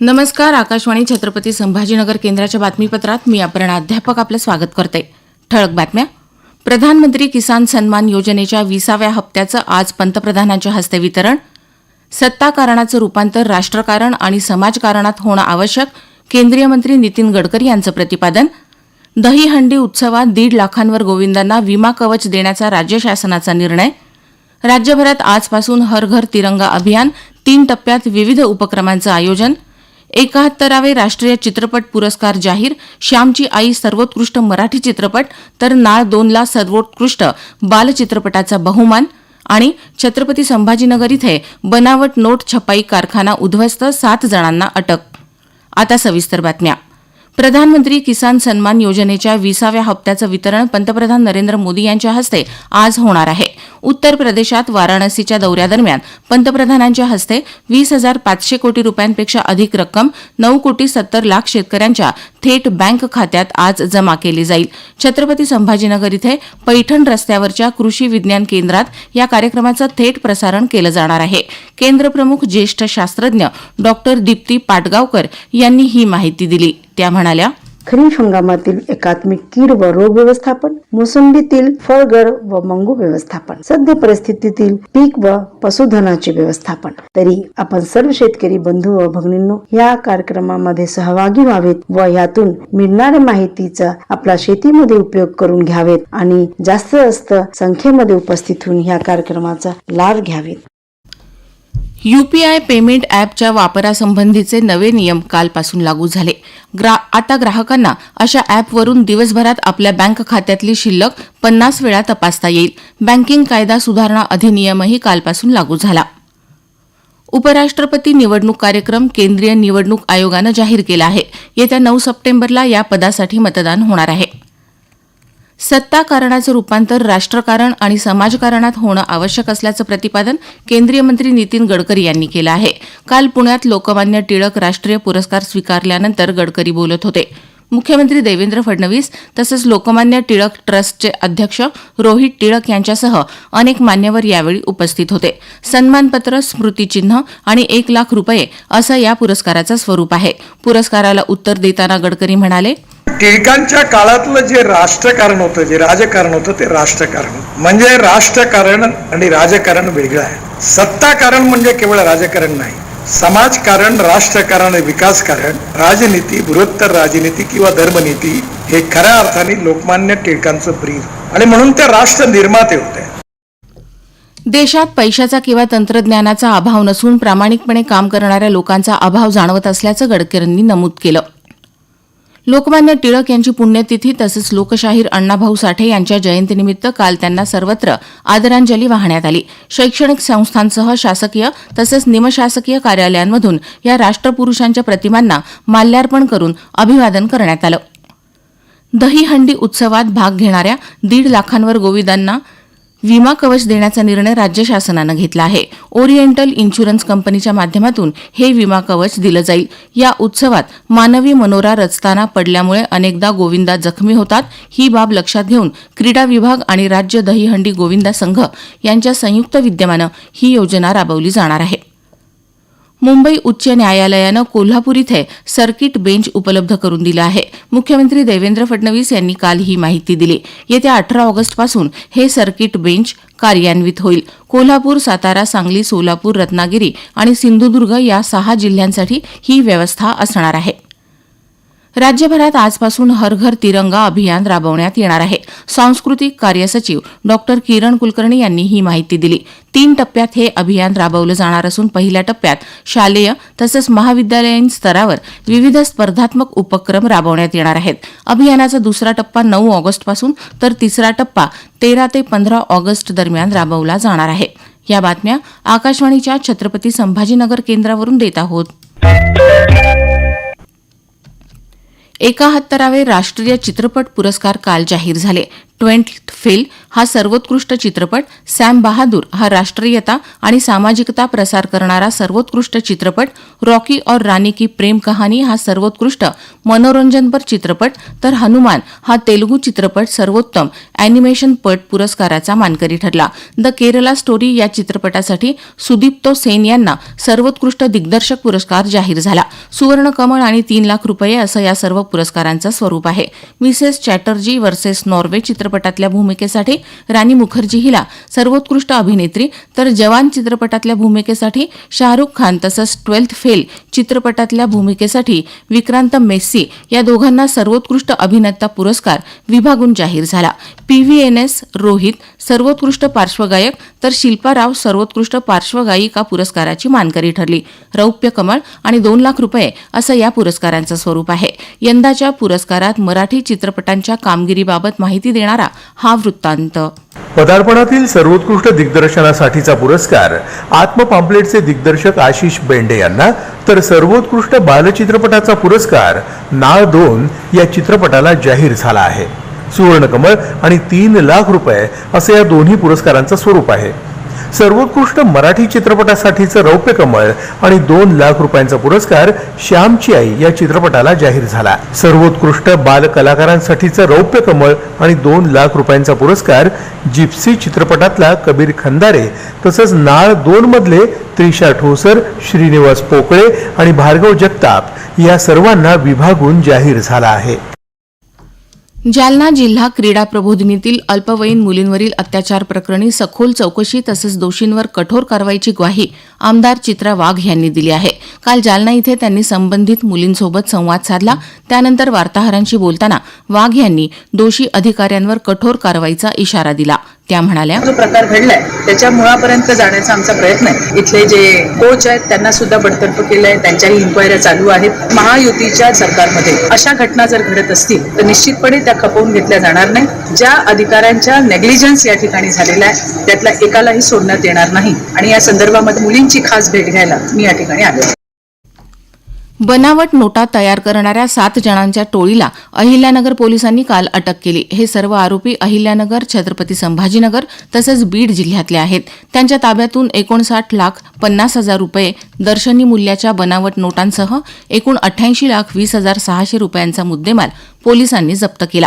नमस्कार आकाशवाणी छत्रपती संभाजीनगर केंद्राच्या बातमीपत्रात मी अपर्णा अध्यापक आपलं स्वागत करते. ठळक बातम्या. प्रधानमंत्री किसान सन्मान योजनेच्या विसाव्या हप्त्याचं आज पंतप्रधानांच्या हस्ते वितरण. सत्ताकारणाचं रूपांतर राष्ट्रकारण आणि समाजकारणात होणं आवश्यक केंद्रीय मंत्री नितीन गडकरी यांचं प्रतिपादन. दहीहंडी उत्सवात दीड लाखांवर गोविंदांना विमा कवच देण्याचा राज्य शासनाचा निर्णय. राज्यभरात आजपासून हर घर तिरंगा अभियान तीन टप्प्यात विविध उपक्रमांचं आयोजन. एकाहत्तरावे राष्ट्रीय चित्रपट पुरस्कार जाहीर श्यामची आई सर्वोत्कृष्ट मराठी चित्रपट तर नाळ दोनला सर्वोत्कृष्ट बालचित्रपटाचा बहुमान आणि छत्रपती संभाजीनगर इथे बनावट नोट छपाई कारखाना उद्ध्वस्त सात जणांना अटक. आता सविस्तर बातम्या. प्रधानमंत्री किसान सन्मान योजनेच्या विसाव्या हप्त्याचं वितरण पंतप्रधान नरेंद्र मोदी यांच्या हस्ते आज होणार आहे. उत्तर प्रदेशात वाराणसीच्या दौऱ्यादरम्यान पंतप्रधानांच्या हस्ते वीस हजार पाचशे कोटी रुपयांपेक्षा अधिक रक्कम नऊ कोटी सत्तर लाख शेतकऱ्यांच्या थेट बँक खात्यात आज जमा केली जाईल. छत्रपती संभाजीनगर इथे पैठण रस्त्यावरच्या कृषी विज्ञान केंद्रात या कार्यक्रमाचं थेट प्रसारण केलं जाणार आहे. केंद्रप्रमुख ज्येष्ठ शास्त्रज्ञ डॉक्टर दीप्ती पाटगावकर यांनी ही माहिती दिली. त्या म्हणाल्या खरीप हंगामातील एकात्मिक कीड व रोग व्यवस्थापन मोसंबीतील फळगड व मंगू व्यवस्थापन सध्या परिस्थितीतील पीक व पशुधनाचे व्यवस्थापन. तरी आपण सर्व शेतकरी बंधू व भगिनींनो या कार्यक्रमामध्ये सहभागी व्हावेत व यातून मिळणाऱ्या माहितीचा आपला शेतीमध्ये उपयोग करून घ्यावेत आणि जास्त जास्त संख्येमध्ये उपस्थित होऊन या कार्यक्रमाचा लाभ घ्यावेत. यूपीआय पेमेंट ॲपच्या वापरासंबंधीचे नवे नियम कालपासून लागू झाले. ग्रा आता ग्राहकांना अशा ॲपवरून दिवसभरात आपल्या बँक खात्यातली शिल्लक पन्नास वेळा तपासता येईल. बँकिंग कायदा सुधारणा अधिनियमही कालपासून लागू झाला. उपराष्ट्रपती निवडणूक कार्यक्रम केंद्रीय निवडणूक आयोगानं जाहीर केला आहे. येत्या नऊ सप्टेंबरला या पदासाठी मतदान होणार आहे. सत्ताकारणाचं रुपांतर रूपांतर राष्ट्रकारण आणि समाजकारणात होणं आवश्यक असल्याचं प्रतिपादन केंद्रीय मंत्री नितीन गडकरी यांनी केलं आहे. काल पुण्यात लोकमान्य टिळक राष्ट्रीय पुरस्कार स्वीकारल्यानंतर गडकरी बोलत होते. मुख्यमंत्री देवेंद्र फडणवीस तसंच लोकमान्य टिळक ट्रस्टचे अध्यक्ष रोहित टिळक यांच्यासह अनेक मान्यवर यावेळी उपस्थित होते. सन्मानपत्र स्मृतिचिन्ह आणि एक लाख रुपये असं या पुरस्काराचं स्वरूप आहे. पुरस्काराला उत्तर देताना गडकरी म्हणाले टिळकांच्या काळातलं जे राष्ट्रकारण होतं जे राजकारण होतं ते राष्ट्रकारण म्हणजे राष्ट्रकारण आणि राजकारण वेगळं आहे. सत्ताकारण म्हणजे केवळ राजकारण नाही. समाजकारण राष्ट्रकारण विकास विकासकारण राजनीती बृहत्तर राजनीती किंवा धर्मनीती हे खऱ्या अर्थाने लोकमान्य टिळकांचं ब्रीद. आणि म्हणून ते राष्ट्र निर्माते होते. देशात पैशाचा किंवा तंत्रज्ञानाचा अभाव नसून प्रामाणिकपणे काम करणाऱ्या लोकांचा अभाव जाणवत असल्याचं गडकरींनी नमूद केलं. लोकमान्य टिळक यांची पुण्यतिथी तसंच लोकशाहीर अण्णाभाऊ साठे यांच्या जयंतीनिमित्त काल त्यांना सर्वत्र आदरांजली वाहण्यात आली. शैक्षणिक संस्थांसह शासकीय तसंच निमशासकीय कार्यालयांमधून या राष्ट्रपुरुषांच्या प्रतिमांना माल्यार्पण करून अभिवादन करण्यात आलं. दहीहंडी उत्सवात भाग घेणाऱ्या दीड लाखांवर गोविदांना विमा कवच देण्याचा निर्णय राज्य शासनानं घेतला आहे. ओरिएंटल इन्शुरन्स कंपनीच्या माध्यमातून हे विमा कवच दिलं जाईल. या उत्सवात मानवी मनोरा रचताना पडल्यामुळे अनेकदा गोविंदा जखमी होतात. ही बाब लक्षात घेऊन क्रीडा विभाग आणि राज्य दहीहंडी गोविंदा संघ यांच्या संयुक्त विद्यमानं ही योजना राबवली जाणार आहे. मुंबई उच्च न्यायालयानं कोल्हापूर इथे सर्किट बेंच उपलब्ध करून दिलं आहे. मुख्यमंत्री देवेंद्र फडणवीस यांनी काल ही माहिती दिली. येत्या अठरा ऑगस्टपासून हे सर्किट बेंच कार्यान्वित होईल. कोल्हापूर सातारा सांगली सोलापूर रत्नागिरी आणि सिंधुदुर्ग या सहा जिल्ह्यांसाठी ही व्यवस्था असणार आहे. राज्यभरात आजपासून हर घर तिरंगा अभियान राबवण्यात येणार आहे. सांस्कृतिक कार्य सचिव डॉक्टर किरण कुलकर्णी यांनी ही माहिती दिली. तीन टप्प्यात हे अभियान राबवलं जाणार असून पहिल्या टप्प्यात शालेय तसंच महाविद्यालयीन स्तरावर विविध स्पर्धात्मक उपक्रम राबवण्यात येणार आहेत. अभियानाचा दुसरा टप्पा नऊ ऑगस्टपासून तर तिसरा टप्पा तेरा ते पंधरा ऑगस्ट दरम्यान राबवला जाणार आहे. या बातम्या आकाशवाणीच्या छत्रपती संभाजीनगर केंद्रावरून देत आहोत. एकाहत्तरावे राष्ट्रीय चित्रपट पुरस्कार काल जाहीर झाले. ट्वेंट फेल हा सर्वोत्कृष्ट चित्रपट सॅम बहादूर हा राष्ट्रीयता आणि सामाजिकता प्रसार करणारा सर्वोत्कृष्ट चित्रपट रॉकी और रानी की प्रेम कहाणी हा सर्वोत्कृष्ट मनोरंजनपर चित्रपट तर हनुमान हा तेलुगू चित्रपट सर्वोत्तम अॅनिमेशन पट पुरस्काराचा मानकरी ठरला. द केरला स्टोरी या चित्रपटासाठी सुदीप्तो सेन यांना सर्वोत्कृष्ट दिग्दर्शक पुरस्कार जाहीर झाला. सुवर्ण कमळ आणि तीन लाख रुपये असं या सर्व पुरस्कारांचं स्वरूप आहे. मिसेस चॅटर्जी वर्सेस नॉर्वे चित्रपटातल्या भूमिकेसाठी राणी मुखर्जी हिला सर्वोत्कृष्ट अभिनेत्री. तर जवान चित्रपटातल्या भूमिकेसाठी शाहरुख खान तसंच ट्वेल्थ फेल चित्रपटातल्या भूमिकेसाठी विक्रांत मेस्सी या दोघांना सर्वोत्कृष्ट अभिनेता पुरस्कार विभागून जाहीर झाला. पीव्ही एन एस रोहित सर्वोत्कृष्ट पार्श्वगायक तर शिल्पा राव सर्वोत्कृष्ट पार्श्वगायिका पुरस्काराची मानकरी ठरली. रौप्य कमळ आणि दोन लाख रुपये असं या पुरस्कारांचं स्वरूप आहे. यंदाच्या पुरस्कारात मराठी चित्रपटांच्या कामगिरीबाबत माहिती देणार हा वृत्तांत. पदार्पणातील सर्वोत्कृष्ट दिग्दर्शनासाठीचा पुरस्कार आत्मपाम्पलेटचे दिग्दर्शक आशिष बेंडे यांना तर सर्वोत्कृष्ट बालचित्रपटाचा पुरस्कार नाळ दोन या चित्रपटाला जाहीर झाला आहे. सुवर्णकमळ आणि तीन लाख रुपये असं या दोन्ही पुरस्कारांचं स्वरूप आहे. सर्वोत्कृष्ट मराठी चित्रपटासाठीचं रौप्य कमळ आणि दोन लाख रुपयांचा पुरस्कार श्यामची आई या चित्रपटाला जाहीर झाला. सर्वोत्कृष्ट बाल कलाकारांसाठीचं रौप्य कमळ आणि दोन लाख रुपयांचा पुरस्कार जिप्सी चित्रपटातला कबीर खंदारे तसंच नाळ दोन मधले त्रिशा ठोसर श्रीनिवास पोकळे आणि भार्गव जगताप या सर्वांना विभागून जाहीर झाला आहे. जालना जिल्हा क्रीडा प्रबोधिनीतील अल्पवयीन मुलींवरील अत्याचार प्रकरणी सखोल चौकशी तसंच दोषींवर कठोर कारवाईची ग्वाही आमदार चित्रा वाघ यांनी दिली आहे. काल जालना इथे त्यांनी संबंधित मुलींसोबत संवाद साधला. त्यानंतर वार्ताहरांशी बोलताना वाघ यांनी दोषी अधिकाऱ्यांवर कठोर कारवाईचा इशारा दिला. त्या म्हणाल्या जो प्रकार घडलाय त्याच्या मुळापर्यंत जाण्याचा आमचा प्रयत्न आहे. इथले जे कोच आहेत त्यांना सुद्धा बडतर्फ केलंय. त्यांच्याही इन्क्वायऱ्या चालू आहेत. महायुतीच्या सरकारमध्ये अशा घटना जर घडत असतील तर निश्चितपणे त्या खपवून घेतल्या जाणार नाही. ज्या अधिकाऱ्यांच्या नेग्लिजन्स या ठिकाणी झालेला आहे त्यातल्या एकालाही सोडण्यात येणार नाही. आणि या संदर्भामध्ये मुलींची खास भेट घ्यायला मी या ठिकाणी आले. बनावट नोटा तयार करणाऱ्या सात जणांच्या टोळीला अहिल्यानगर पोलिसांनी काल अटक केली. हे सर्व आरोपी अहिल्यानगर छत्रपती संभाजीनगर तसंच बीड जिल्ह्यातले आहेत. त्यांच्या ताब्यातून एकोणसाठ लाख पन्नास हजार रुपये दर्शनी मूल्याच्या बनावट नोटांसह एकूण अठ्ठ्याऐंशी लाख वीस हजार सहाशे रुपयांचा मुद्देमाल पोलिसांनी जप्त केला.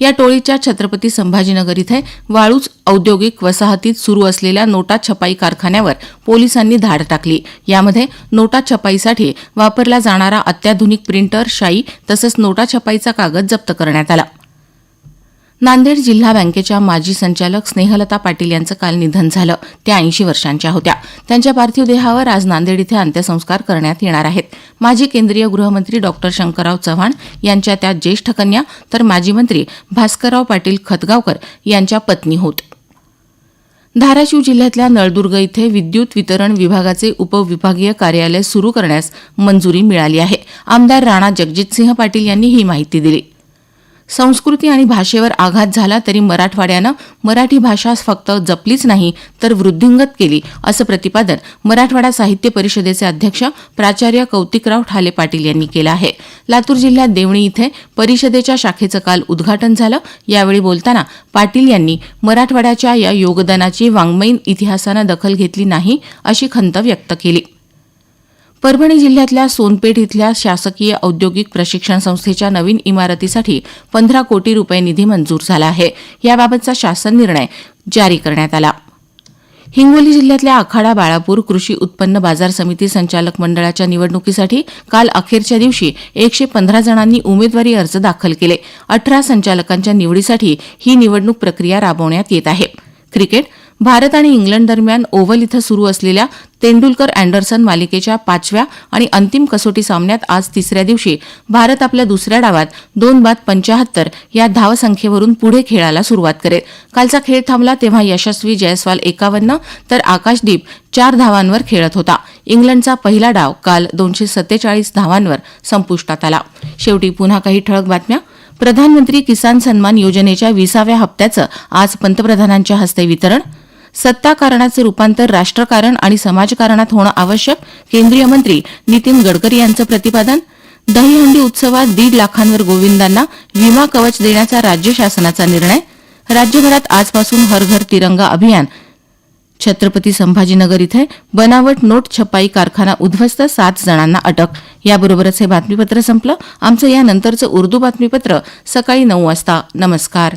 या टोळीच्या छत्रपती संभाजीनगर इथे वाळूच औद्योगिक वसाहतीत सुरू असलेल्या नोटा छपाई कारखान्यावर पोलिसांनी धाड टाकली. यामध्ये नोटा छपाईसाठी वापरला जाणारा अत्याधुनिक प्रिंटर शाई तसंच नोटा छपाईचा कागद जप्त करण्यात आला. नांदेड जिल्हा बँकेच्या माजी संचालक स्नेहलता पाटील यांचं काल निधन झालं. त्या ऐंशी वर्षांच्या होत्या. त्यांच्या पार्थिव देहावर आज नांदेड इथे अंत्यसंस्कार करण्यात येणार आहेत. माजी केंद्रीय गृहमंत्री डॉक्टर शंकरराव चव्हाण यांच्या त्या ज्येष्ठ कन्या तर माजी मंत्री भास्करराव पाटील खतगावकर यांच्या पत्नी होत. धाराशिव जिल्ह्यातल्या नळदुर्ग इथे विद्युत वितरण विभागाचे उपविभागीय कार्यालय सुरू करण्यास मंजुरी मिळाली आहे. आमदार राणा जगजितसिंह पाटील यांनी ही माहिती दिली. संस्कृती आणि भाषेवर आघात झाला तरी मराठवाड्यानं मराठी भाषा फक्त जपलीच नाही तर वृद्धिंगत केली असं प्रतिपादन मराठवाडा साहित्य परिषदेचे अध्यक्ष प्राचार्य कौतिकराव ठाले पाटील यांनी केलं आहे. लातूर जिल्ह्यात देवणी इथे परिषदेच्या शाखेचं काल उद्घाटन झालं. यावेळी बोलताना पाटील यांनी मराठवाड्याच्या या योगदानाची वाङ्मयीन इतिहासानं दखल घेतली नाही अशी खंत व्यक्त केली. परभणी जिल्ह्यातल्या सोनपेठ इथल्या शासकीय औद्योगिक प्रशिक्षण संस्थेच्या नवीन इमारतीसाठी पंधरा कोटी रुपये निधी मंजूर झाला आहे. याबाबतचा शासन निर्णय जारी करण्यात आला. हिंगोली जिल्ह्यातल्या आखाडा बाळापूर कृषी उत्पन्न बाजार समिती संचालक मंडळाच्या निवडणुकीसाठी काल अखेरच्या दिवशी एकशे पंधरा जणांनी उमेदवारी अर्ज दाखल केले. अठरा संचालकांच्या निवडीसाठी ही निवडणूक प्रक्रिया राबवण्यात येत आहे. क्रिकेट भारत आणि इंग्लंड दरम्यान ओव्हल इथं सुरू असलेल्या तेंडुलकर अँडरसन मालिकेच्या पाचव्या आणि अंतिम कसोटी सामन्यात आज तिसऱ्या दिवशी भारत आपल्या दुसऱ्या डावात दोन बाद पंचाहत्तर या धावसंख्येवरून पुढे खेळायला सुरुवात करेल. कालचा खेळ थांबला तेव्हा यशस्वी जयस्वाल एकावन्न तर आकाशदीप चार धावांवर खेळत होता. इंग्लंडचा पहिला डाव काल दोनशे सत्तेचाळीस धावांवर संपुष्टात आला. शेवटी पुन्हा काही ठळक बातम्या. प्रधानमंत्री किसान सन्मान योजनेच्या विसाव्या हप्त्याचं आज पंतप्रधानांच्या हस्ते वितरण. सत्ताकारणाचे रुपांतर रूपांतर राष्ट्रकारण आणि समाजकारणात होणं आवश्यक केंद्रीय मंत्री नितीन गडकरी यांचं प्रतिपादन. दहीहंडी उत्सवात दीड लाखांवर गोविंदांना विमा कवच देण्याचा राज्य शासनाचा निर्णय. राज्यभरात आजपासून हर घर तिरंगा अभियान. छत्रपती संभाजीनगर इथे बनावट नोट छपाई कारखाना उद्ध्वस्त सात जणांना अटक. याबरोबरच हे बातमीपत्र संपलं. आमचं यानंतरचं उर्दू बातमीपत्र सकाळी नऊ वाजता. नमस्कार.